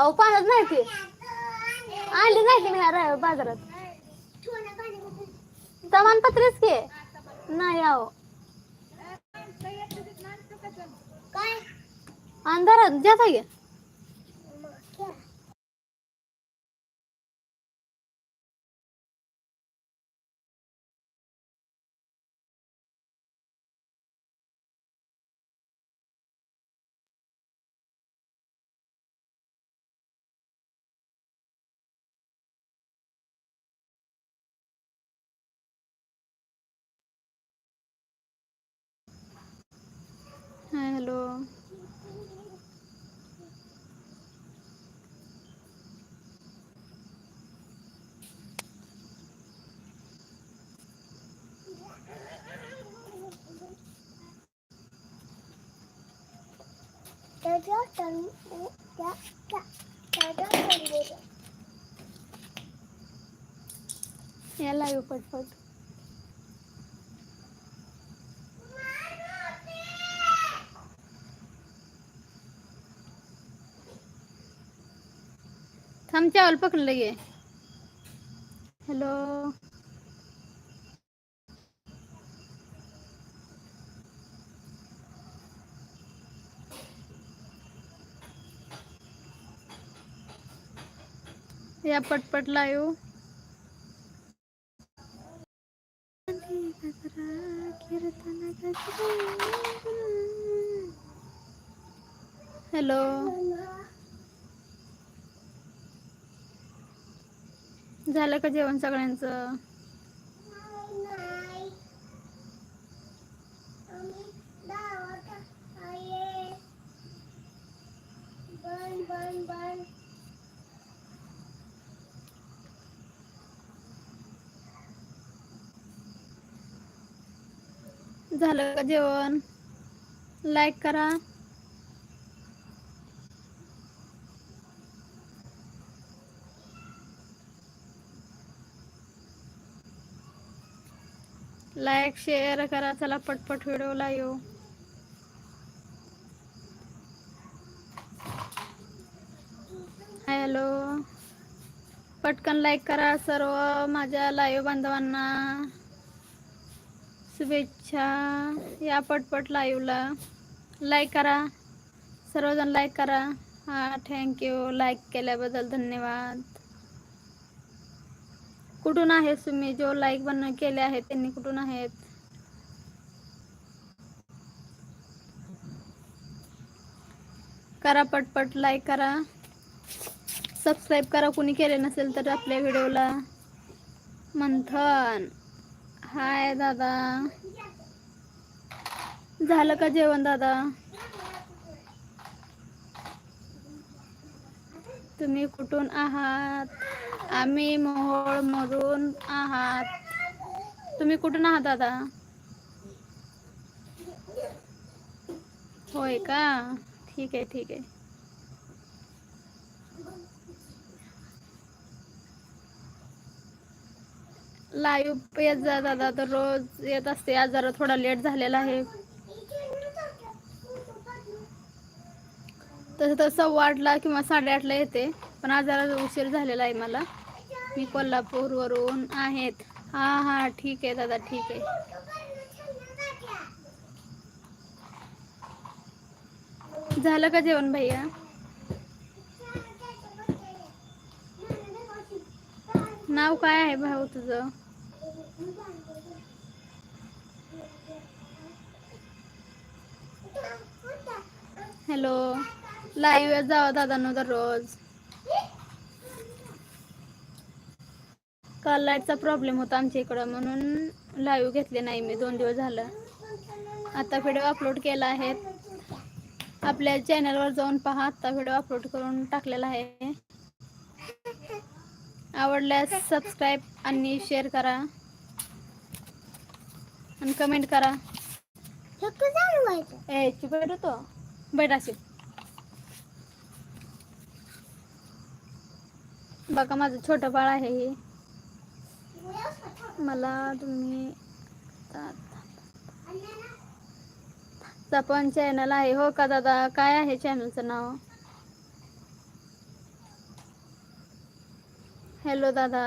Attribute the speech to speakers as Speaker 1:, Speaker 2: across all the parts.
Speaker 1: अहो पाहत नाही ते. आणली नाही ती नाही ह्या बाजारात. तमानपत्रेच की. नाही अहो. अंधारात जाता घ्या हॅलो याला येऊ पटपट थांब चावल पकडलं लगे। हॅलो। या पटपट लाईव हॅलो। झालं का जेवण सगळ्यांचं? झालं का जेवण? लाईक करा. लाईक शेअर करा चला पटपट व्हिडिओला येऊ. हॅलो. पटकन लाईक करा सर्व माझ्या लाईव्ह बांधवांना. शुभेच्छा या पटपट लाईव्हला. लाईक करा. सर्वजण लाईक करा. हां थँक्यू लाईक केल्याबद्दल धन्यवाद. कुठून आहे तुम्ही? जो लाईक बन केले आहेत त्यांनी कुठून आहेत? करा पटपट लाईक करा. सबस्क्राईब करा. कुणी केले नसेल तर आपल्या व्हिडिओला मंथन. हाय दादा. झालं का जेवण दादा? तुम्ही कुठून आहात? आम्ही मोहोळमधून आहात. तुम्ही कुठून आहात दादा? होय का? ठीक आहे ठीक आहे. लाईव्ह येत जा दादा. तर रोज येत असते. आज जरा थोडा लेट झालेला आहे. तसं तर सव्वा आठला किंवा साडेआठला येते. पण आजाराचा उशीर झालेला आहे मला. मी कोल्हापूरवरून आहेत. हां हां ठीक आहे दादा ठीक आहे. झालं का जेवण भैया? नाव काय आहे भाऊ तुझं? हॅलो. लाईव्ह जावा दादांनो दररोज. काल लाईटचा प्रॉब्लेम होता आमच्या इकडं म्हणून लाईव्ह घेतले नाही मी दोन दिवस झालं. आता व्हिडिओ अपलोड केला आहे. आपल्या चॅनलवर जाऊन पहा आता व्हिडिओ अपलोड करून टाकलेला आहे. आवडल्यास सबस्क्राईब आणि शेअर करा. आणि कमेंट करा. ए बैठ असेल बघा माझं छोटं बाळ आहे हे. मला तुम्ही पण चॅनल आहे. हो का दादा? काय आहे चॅनलचं नाव? हॅलो दादा.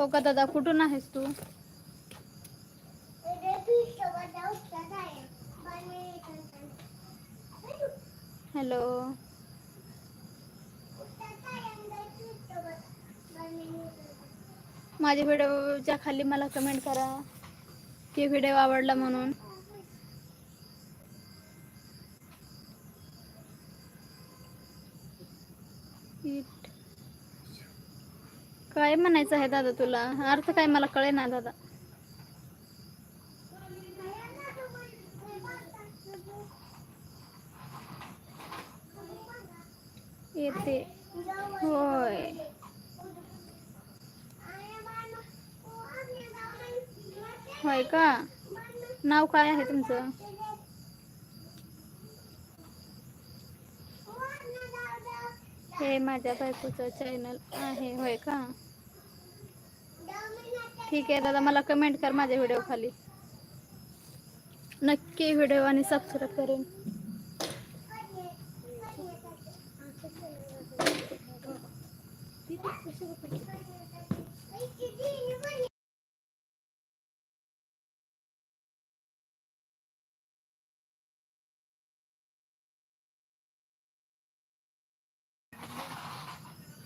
Speaker 1: हो का दादा कुठून आहेस तू? हॅलो. माझ्या व्हिडिओच्या खाली मला कमेंट करा. की व्हिडिओ आवडला म्हणून. म्हणायचं आहे दादा तुला? अर्थ काय मला कळे ना दादा. येते. होय. होय का? नाव काय आहे तुमचं? हे माझ्या बायकोचं चॅनल आहे होय का? ठीक आहे दादा मला कमेंट कर माझ्या व्हिडिओ खाली. नक्की व्हिडिओ आणि सबस्क्राईब करेन.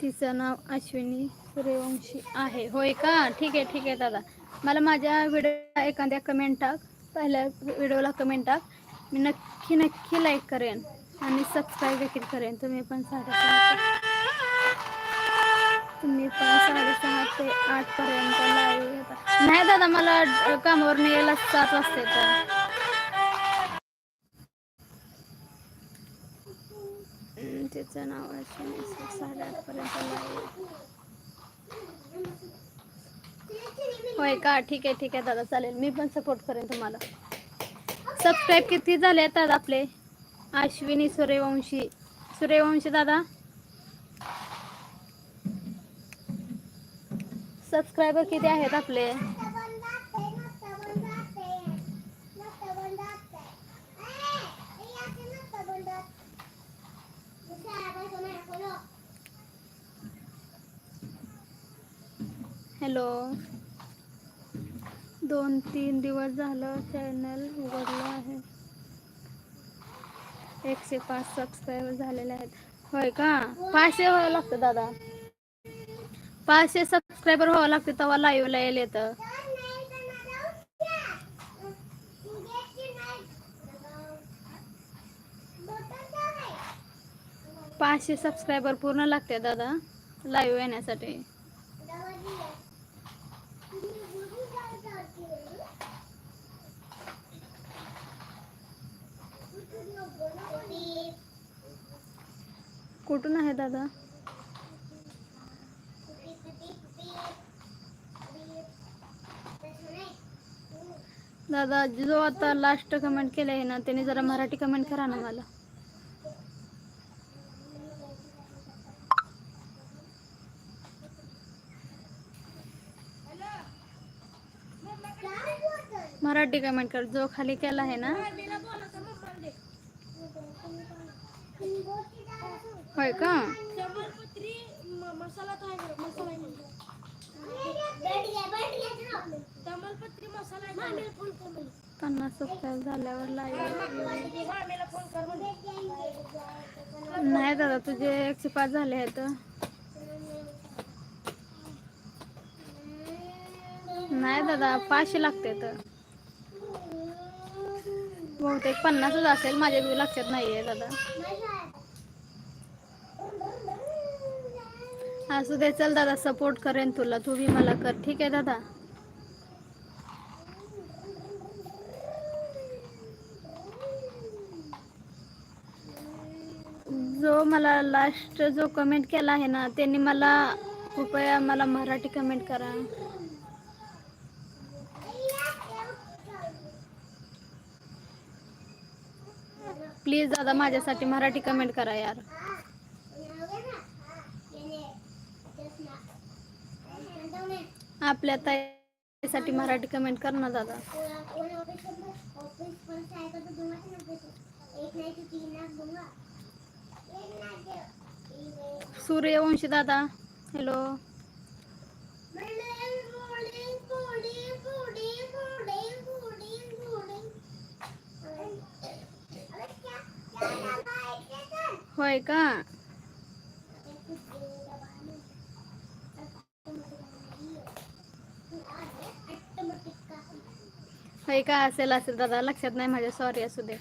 Speaker 1: तिचं नाव अश्विनी सूर्यवंशी आहे. होय का? ठीक आहे ठीक आहे दादा. मला माझ्या व्हिडिओला एखाद्या कमेंट टाक. पहिल्या व्हिडिओला कमेंट टाक. मी नक्की नक्की लाईक करेन आणि सबस्क्राईब देखील करेन. तुम्ही पण साडेसहा तुम्ही पण साडेसहा ते आठपर्यंत लाईव्ह नाही दादा मला कामावर यायला सात वाजता येतं नाव अश्विनी होय का? ठीक आहे ठीक आहे दादा चालेल. मी पण सपोर्ट करेन तुम्हाला. सबस्क्राईब किती झाले आहेत आपले? अश्विनी सूर्यवंशी. सूर्यवंशी दादा? सबस्क्रायबर किती आहेत आपले? हॅलो. दोन तीन दिवस झालं चॅनल उघडलं आहे. एकशे पाच सबस्क्रायबर झालेले आहेत. होय का? पाचशे व्हावं लागतं दादा. पाचशे सबस्क्रायबर व्हावं लागते तेव्हा लाईव्हला येईल येतं. पाचशे सबस्क्रायबर पूर्ण लागते दादा लाईव्ह येण्यासाठी. कुठून आहे दादा? दादा जो आता लास्ट कमेंट केलं आहे ना त्याने जरा मराठी कमेंट करा ना मला. मराठी कमेंट कर जो खाली केला आहे ना होय का
Speaker 2: मसाला तो आहे मसाला आहे तमालपत्री मसाला आहे मामीला फोन होय का?
Speaker 1: पन्नास सबस्क्राईब झाल्यावर लाईव्ह नाही दादा तुझे एकशे पाच झाले आहेत. नाही दादा पाचशे लागते तर बहुतेक पन्नासच असेल माझ्या लक्षात नाहीये दादा. असू दे चल दादा सपोर्ट करेन तुला. तू भी मला कर. ठीक आहे दादा? जो मला लास्ट जो कमेंट केला आहे ना त्यांनी मला कृपया मला मराठी कमेंट करा.
Speaker 2: प्लीज दादा माझ्यासाठी मराठी कमेंट करा यार. आपल्या ताईसाठी मराठी कमेंट कर ना दादा. सूर्यवंशी दादा हॅलो होय का? काही का असेल असेल दादा लक्षात नाही माझ्या सॉरी असू दे.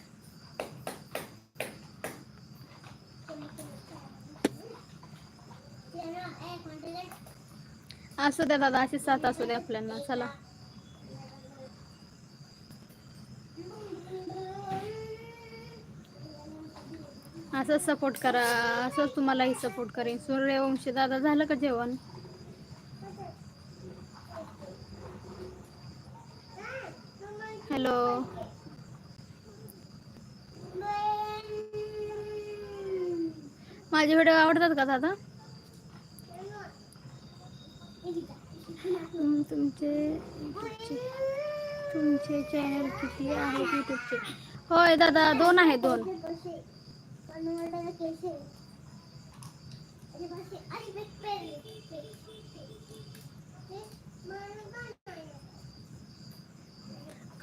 Speaker 2: असू दे दादा अशी साथ असू दे आपल्याला चला. असंच सपोर्ट करा असंच तुम्हालाही सपोर्ट करेन. सूर्यवंशी दादा झालं का जेवण? हॅलो. माझे व्हिडिओ आवडतात का दादा? तुमचे तुमचे चॅनल किती आहेत युट्यूबचे होय दादा दोन आहेत दोन.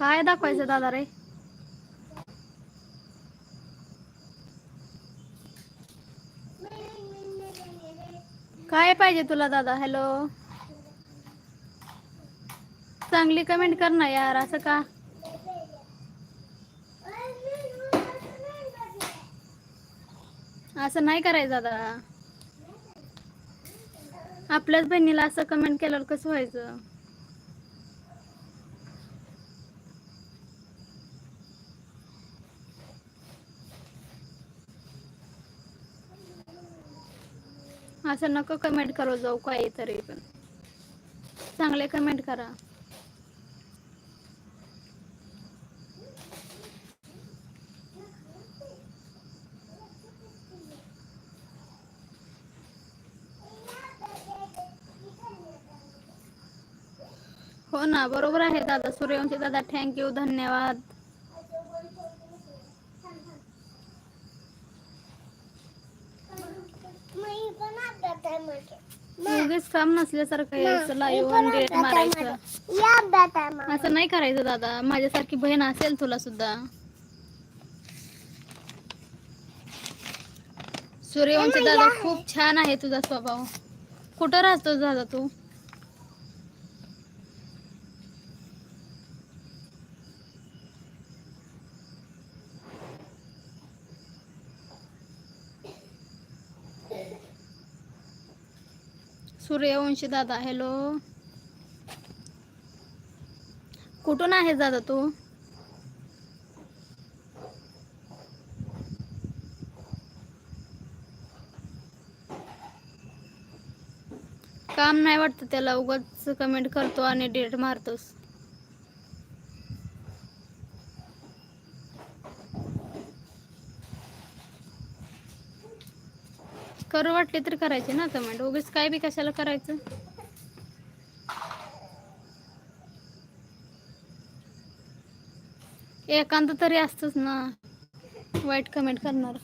Speaker 2: काय दाखवायचं दादा रे? काय पाहिजे तुला दादा? हॅलो चांगली कमेंट कर ना यार असं का? असं नाही करायचं दादा. आपल्याच बहिणीला असं कमेंट केल्यावर कसं व्हायचं? असं नको कमेंट करू जाऊ काहीतरी पण. चांगले कमेंट करा. हो ना, बरोबर आहे दादा. सूर्यवंशी दादा थँक्यू धन्यवाद. काम नसल्यासारखं डेट मारायचं. असं नाही करायचं दादा. माझ्यासारखी बहीण असेल तुला सुद्धा. सूर्यवंशी दादा खूप छान आहे तुझा स्वभाव. कुठं राहतो दादा तू? सूर्यवंशी दादा हॅलो कुठून आहे दादा तू? काम नाही वाटतं त्याला उगाच कमेंट करतो आणि डेट मारतोस. करू वाटले तर करायचे ना कमेंट. उगीच काय बी कशाला करायचं? एकांत तरी असतच ना. वाईट कमेंट करणार.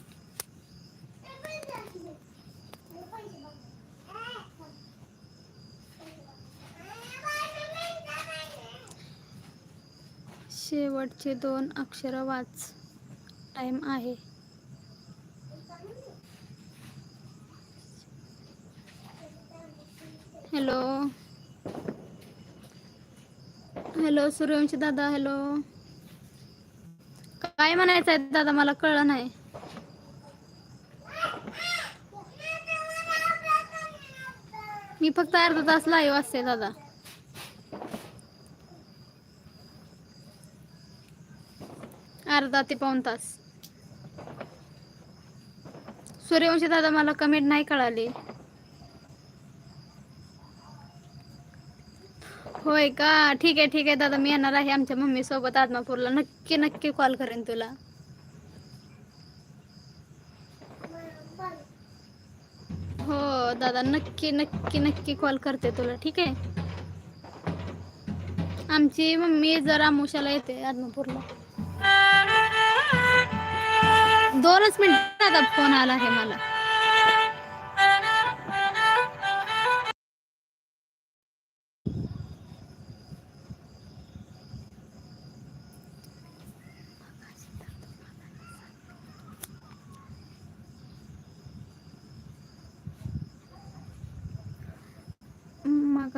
Speaker 2: शेवटचे दोन अक्षर वाच. टाइम आहे. हॅलो हॅलो सूर्यवंशी दादा हॅलो काय म्हणायचं आहे दादा मला कळलं नाही. मी फक्त अर्धा तास लाईव्ह असते दादा. अर्धा ते पाऊन तास. सूर्यवंशी दादा मला कमेंट नाही कळाली. होय का? ठीक आहे ठीक आहे. दादा मी येणार आहे आमच्या मम्मी सोबत. आदमापूरला नक्की नक्की कॉल करेन तुला.
Speaker 1: हो दादा नक्की नक्की नक्की कॉल करते तुला. ठीक आहे? आमची मम्मी जर आमुशाला येते आदमापूरला. दोनच मिनिट दादा फोन आला आहे मला.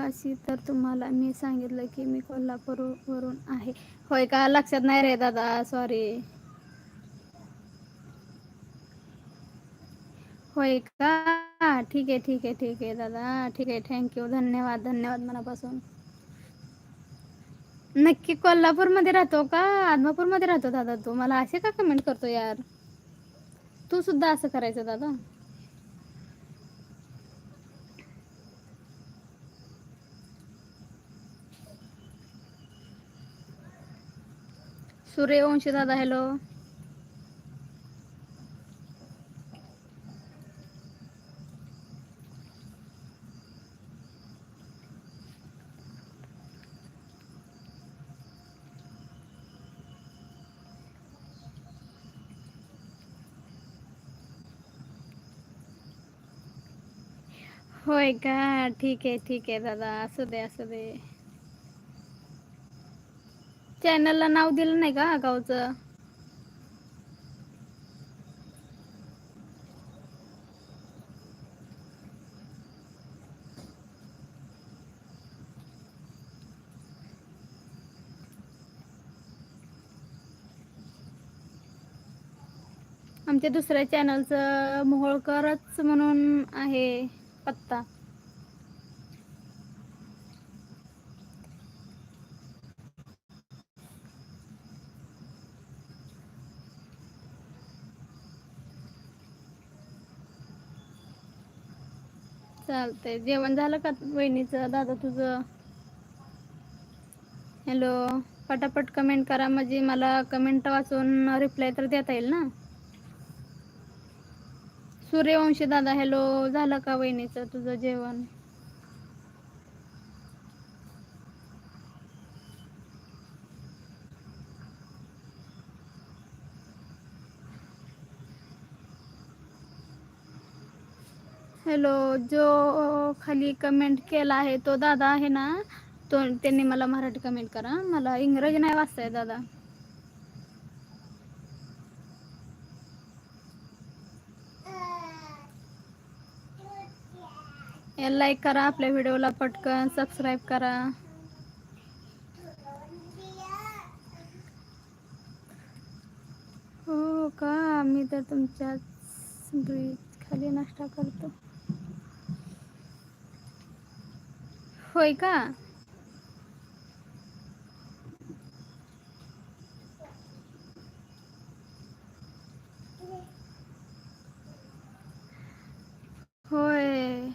Speaker 1: अशी तर तुम्हाला मी सांगितलं की मी कोल्हापूरवरून आहे. होय का? लक्षात नाही रे दादा सॉरी होय का? ठीक आहे ठीक आहे ठीक आहे दादा ठीक आहे. थँक्यू धन्यवाद धन्यवाद मनापासून. नक्की कोल्हापूरमध्ये राहतो का? आदमापूरमध्ये राहतो दादा तू? मला असे का कमेंट करतो यार? तू सुद्धा असं करायचं दादा. सूर्यवंशी दादा हॅलो होय का ठीक आहे ठीक आहे दादा असू दे असू दे चॅनलला नाव दिलं नाही का गावचं आमच्या दुसऱ्या चॅनलचं मोहोळकरच म्हणून आहे पत्ता. चालतंय. जेवण झालं का वहिनीचं? दादा तुझं? हॅलो पटापट कमेंट करा. म्हणजे मला कमेंट वाचून रिप्लाय तर देता येईल ना? सूर्यवंशी दादा हॅलो झालं का वहिनीचं तुझं जेवण? हॅलो जो खाली कमेंट केला आहे तो दादा आहे ना तो त्यांनी मला मराठी कमेंट करा. मला इंग्रजी नाही वाचताय दादा. लाईक करा आपल्या व्हिडिओला पटकन सबस्क्राईब करा. हो का? मी तर तुमच्याच ब्रिज खाली नाश्ता करतो. होय का? होय.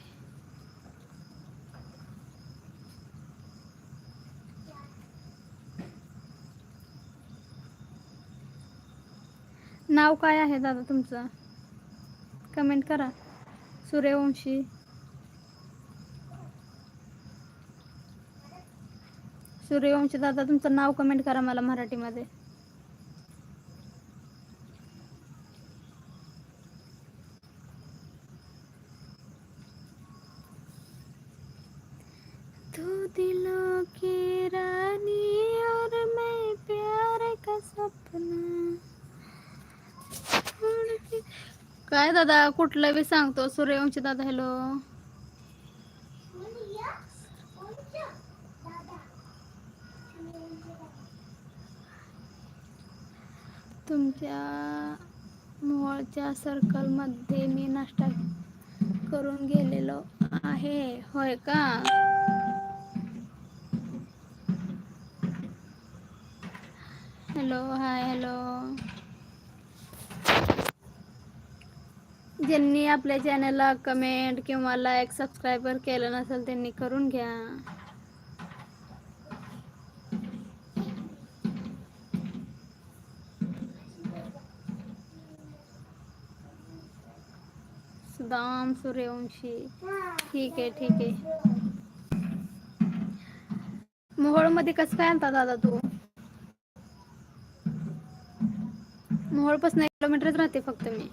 Speaker 1: नाव काय आहे दादा तुमचं? कमेंट करा. सूर्यवंशी. सूर्यवंशी दादा तुमचं नाव कमेंट करा मला मराठीमध्ये. तू दिलों की रानी और मैं प्यार का सपना। काय दादा कुठलं बी सांगतो सूर्यवंशी दादा हॅलो तुमच्या मोहळच्या सर्कलमध्ये मी नाश्ता करून गेलेलो आहे. होय का? Hello hi hello. ज्यांनी आपल्या चॅनलला कमेंट किंवा लाईक सबस्क्राईबर केलं नसेल त्यांनी करून घ्या. सुदाम सूर्यवंशी
Speaker 2: ठीक आहे ठीक आहे. मोहोळमध्ये कसं काय आणता दादा तू? मोहोळपासून एक किलोमीटरच राहते फक्त मी.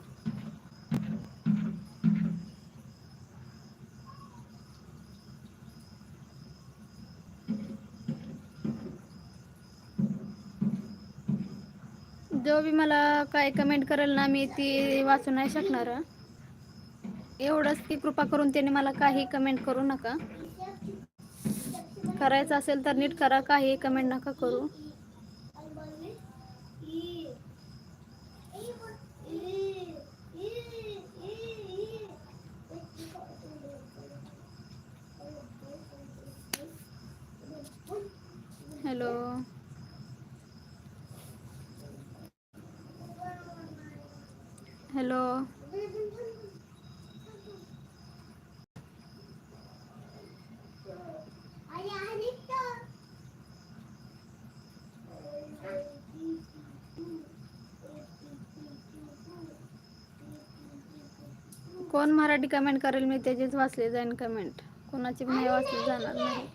Speaker 2: जो बी मला काय कमेंट करेल ना मी ती वाचू नाही शकणार. एवढंच की कृपा करून त्याने मला काही कमेंट करू नका. करायचं असेल तर नीट करा काही कमेंट नका करू. हॅलो हॅलो कोण मराठी कमेंट करेल मी त्याचीच वाचले जाईन कमेंट कोणाची पण वाचली जाणार नाही.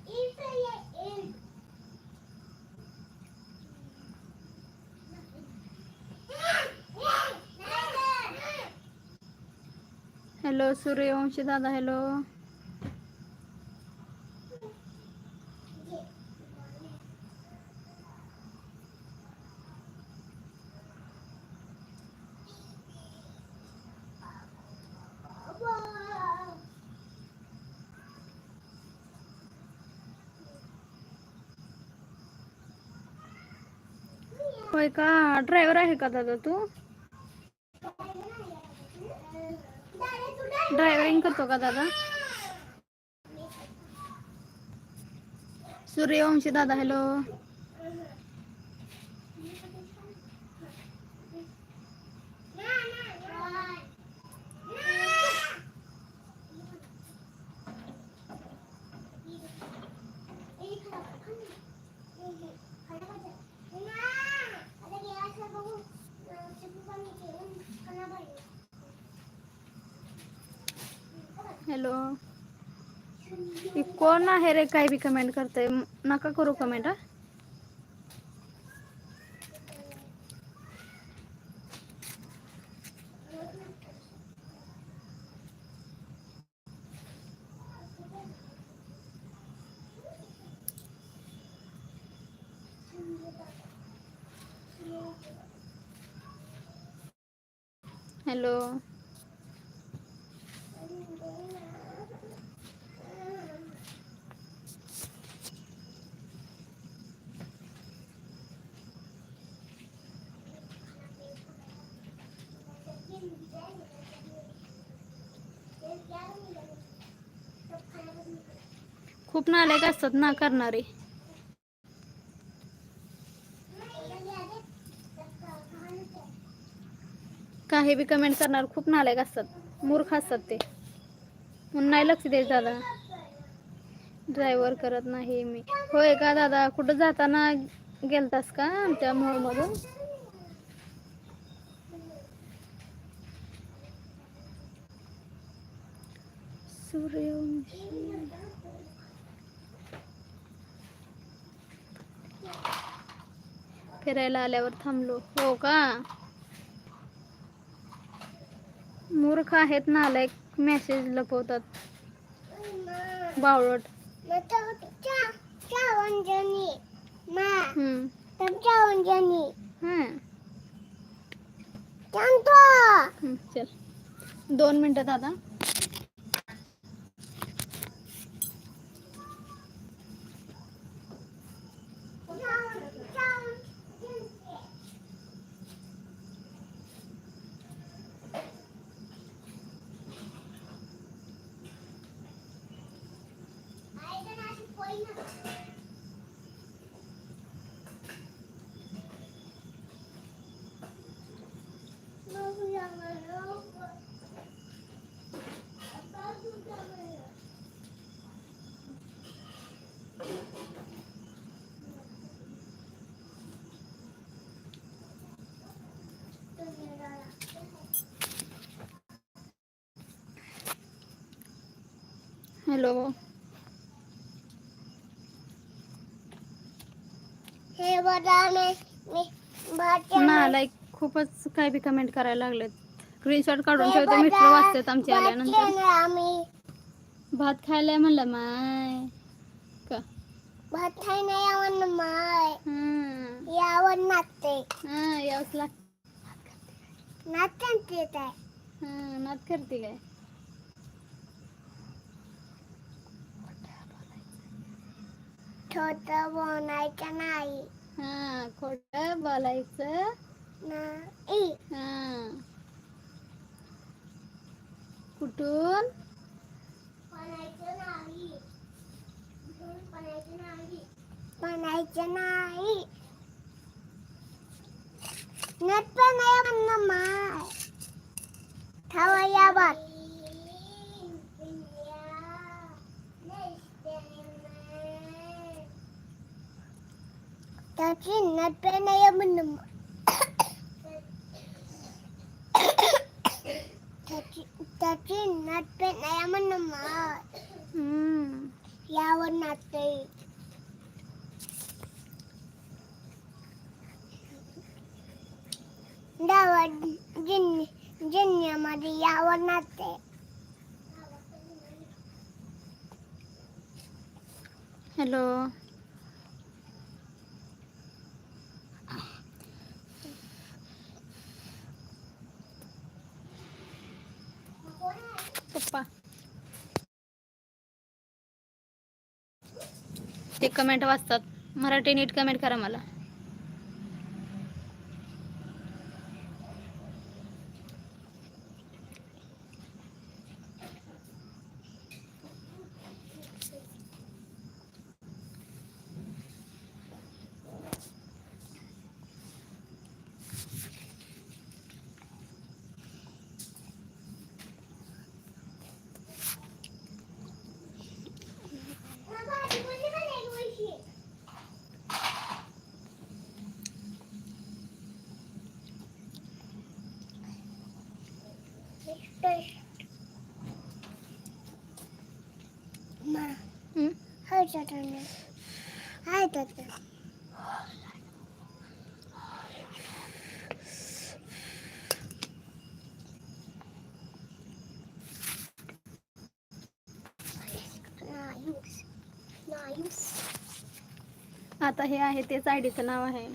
Speaker 2: हॅलो सूर्यवंशी दादा हॅलो होय का? ड्रायव्हर आहे का दादा तू? ड्रायव्हरिंग करतो का दादा? सूर्यवंशी दादा हॅलो कोण आहे रे काही कमेंट करते? नका करू कमेंट हॅलो खूप नालायक असतात ना करणारे? काही बी कमेंट करणार खूप नालायक असतात. मूर्ख असतात ते. म्हणून नाही लक्ष देत दादा. ड्रायव्हर करत नाही मी. होय का दादा? कुठं जाताना गेलतास का आमच्या मोहमधून सूर्यवंशी. फिरायला आल्यावर थांबलो. हो का? मूर्ख आहेत नालायक मेसेज लपवतात. बावळट. हम्म चल. दोन मिनिटं दादा. Hello.
Speaker 1: मला खूपच काय बी कमेंट करायला लागलेत. स्क्रीनशॉट काढून ठेवते मित्र वाचतात आमचे आल्यानंतर.
Speaker 2: आम्ही
Speaker 1: भात खायला म्हणलं माय. का?
Speaker 2: भात खाय नाही यावं माय. यावं नाचते
Speaker 1: हा यावंच लाग
Speaker 2: नाचते काय?
Speaker 1: हा नात करते काय?
Speaker 2: छोट बनायचं नाही.
Speaker 1: हा खोट बोलायचं?
Speaker 2: नाही.
Speaker 1: हा. कुठून?
Speaker 2: बनायचं नाही. नट पण नाही. म्हणणं माय. थांबा या बात त्याची नट पण नाही म्हणणं त्याची त्याची नट पण नाही म्हणणं माय
Speaker 1: हम्म.
Speaker 2: यावर नाचते डावा जिन्य जिन्यामध्ये यावर नाचते
Speaker 1: हॅलो ते कमेंट वाचतात. मराठी नीट कमेंट करा मला. आता हे आहे तेच आयडीचं नाव आहे.